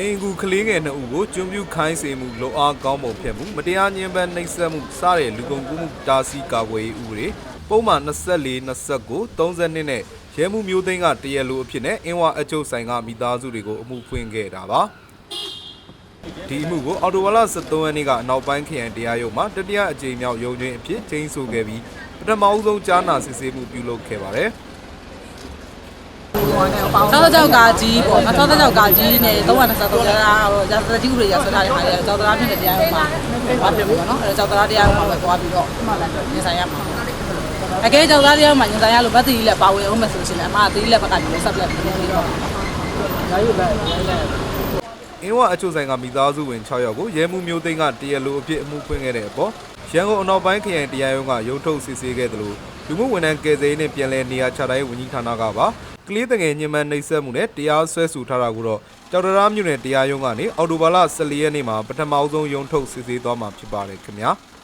အင်ကူကလေးငယ်နှစ်ဦးကိုကျွန်းပြူခိုင်းစေမှုလောအားကောင်းပုံဖြတ်မှုမတရားညှဉ်းပန်းနှိပ်စက်မှုစတဲ့လူကုန်ကူးမှုတားဆီးကာကွယ်ရေးဥပဒေပုံမှန်24 29 32နဲ့ ရဲမှုမျိုးသိန်းကတရလိုအဖြစ်နဲ့အင်းဝအချုပ်ဆိုင်ကမိသားစုတွေကိုအမှုဖွင့်ခဲ့တာပါဒီအမှုကိုအော်တိုဝါလာ73ရက်နေ့ကအနောက်ပိုင်းခရိုင်တရားရုံးမှာတတိယအကြိမ်မြောက်ရုံးချင်းအဖြစ်ချိန်ဆိုခဲ့ပြီးပထမအဦးဆုံးကြားနာစစ်ဆေးမှုပြုလုပ်ခဲ့ပါတယ်ကျောင်းသားကျောက်ကကြီးပေါ့နော်ကျောင်းသားကျောက်ကကြီးနဲ့323ကျားတော့ရာဇတိဥပဒေရဆွဲထားတဲ့ဟာတွေကျောင်းသားဖြစ်တဲ့တရားရုံးမှာဘာဖြစ်လို့နော်အဲကျောင်းသားတရားရုံးမှာပဲသွားပြီးတော့ညဆိုင်ရမှာ အကဲကျောင်းသားတရားရုံးမှာညဆိုင်ရလို့ဗတ်တီလက်ပါဝင်အောင်မယ်ဆိုရှင်လည်းအမကတီလက်ဘက်ကနေဆက်လက်ပြီးပြီးတော့ရာယူပဲအင်းဝအချို့ဆိုင်ကမိသားစုဝင်6ယောက်ကိုရဲမှုမျိုးသိန်းကတရလိုအဖြစ်အမှုဖွင့်ခဲ့တဲ့အပေါ်ရန်ကုန်အနောက်ပိုင်းခရိုင်တရားရုံးကရုံးထုတ်စစ်ဆေးခဲ့တယ်လို့လူမှုဝန်ထမ်းကယ်ဆယ်ရေးနဲ့ပြည်내နေရာချတိုင်းဝန်ကြီးဌာနကပါကလေးတငယ်ညှဉ်းပန်းနှိပ်စက်မှုနဲ့တရားစွဲဆိုထားတာကိုတော့ကြောက်တရားမြို့နယ်တရားရုံးကနေအော်တိုဘာလ14ရက်နေ့မှာပထမအဆုံးရုံးထုတ်စစ်ဆေးသွားမှာဖြစ်ပါတယ်ခင်ဗျာ။